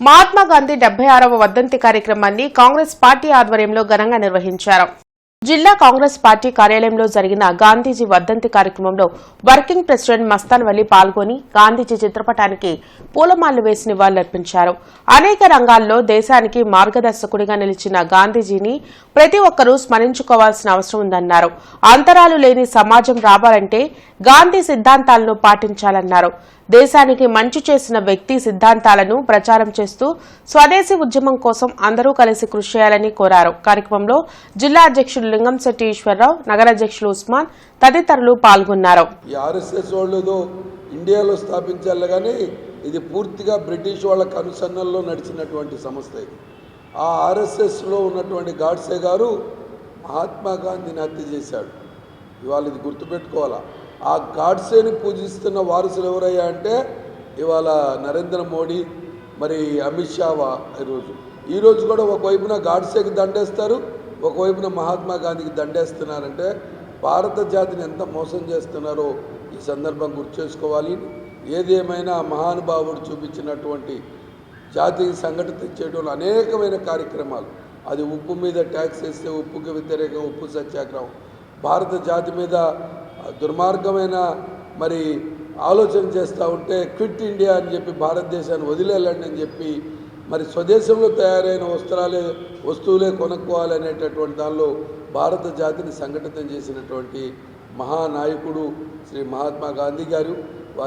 మహాత్మా గాంధీ డెబ్బై ఆరవ వర్ధంతి కార్యక్రమాన్ని కాంగ్రెస్ పార్టీ ఆధ్వర్యంలో ఘనంగా నిర్వహించారు. జిల్లా కాంగ్రెస్ పార్టీ కార్యాలయంలో జరిగిన గాంధీజీ వర్ధంతి కార్యక్రమంలో వర్కింగ్ ప్రెసిడెంట్ మస్తాన్ వలి పాల్గొని గాంధీజీ చిత్రపటానికి పూలమాలలు వేసి నివాళులర్పించారు. అనేక రంగాల్లో దేశానికి మార్గదర్శకుడిగా నిలిచిన గాంధీజీని ప్రతి ఒక్కరూ స్మరించుకోవాల్సిన అవసరం ఉందన్నారు. అంతరాలు లేని సమాజం రావాలంటే గాంధీ సిద్ధాంతాలను పాటించాలన్నారు. దేశానికి మంచి చేసిన వ్యక్తి సిద్ధాంతాలను ప్రచారం చేస్తూ స్వదేశీ ఉద్యమం కోసం అందరూ కలిసి కృషి చేయాలని కోరారు. కార్యక్రమంలో జిల్లా అధ్యక్షుడు లింగంశెట్టి ఈశ్వరరావు నగర అధ్యక్షులు ఉస్మాన్ తదితరులు పాల్గొన్నారు. ఇండియాలో స్థాపించాలి కానీ ఇది పూర్తిగా బ్రిటిష్ వాళ్ళ కనుసన్నల్లో నడిచినటువంటి సంస్థ ఇది. ఆ ఆర్ఎస్ఎస్లో ఉన్నటువంటి గాడ్సే గారు మహాత్మా గాంధీని హత్య చేశాడు. ఇవాళ ఇది గుర్తుపెట్టుకోవాలా. ఆ గాడ్సేని పూజిస్తున్న వారసులు ఎవరయ్యా అంటే ఇవాళ నరేంద్ర మోడీ మరి అమిత్ షా ఈరోజు ఈరోజు కూడా ఒకవైపున గాడ్సేకి దండేస్తారు ఒకవైపున మహాత్మా గాంధీకి దండేస్తున్నారంటే భారత జాతిని ఎంత మోసం చేస్తున్నారో ఈ సందర్భం గుర్తు చేసుకోవాలి. ఏదేమైనా మహానుభావుడు చూపించినటువంటి జాతికి సంఘటిత చేయడంలో అనేకమైన కార్యక్రమాలు. అది ఉప్పు మీద ట్యాక్స్ వేస్తే ఉప్పుకి వ్యతిరేకం ఉప్పు సత్యాగ్రహం. భారత జాతి మీద దుర్మార్గమైన మరి ఆలోచన చేస్తూ ఉంటే క్విట్ ఇండియా అని చెప్పి భారతదేశాన్ని వదిలేయాలండి అని చెప్పి మరి స్వదేశంలో తయారైన వస్త్రాలే వస్తువులే కొనుక్కోవాలనేటటువంటి దానిలో భారత జాతిని సంఘటితం చేసినటువంటి మహానాయకుడు శ్రీ మహాత్మా గాంధీ గారు.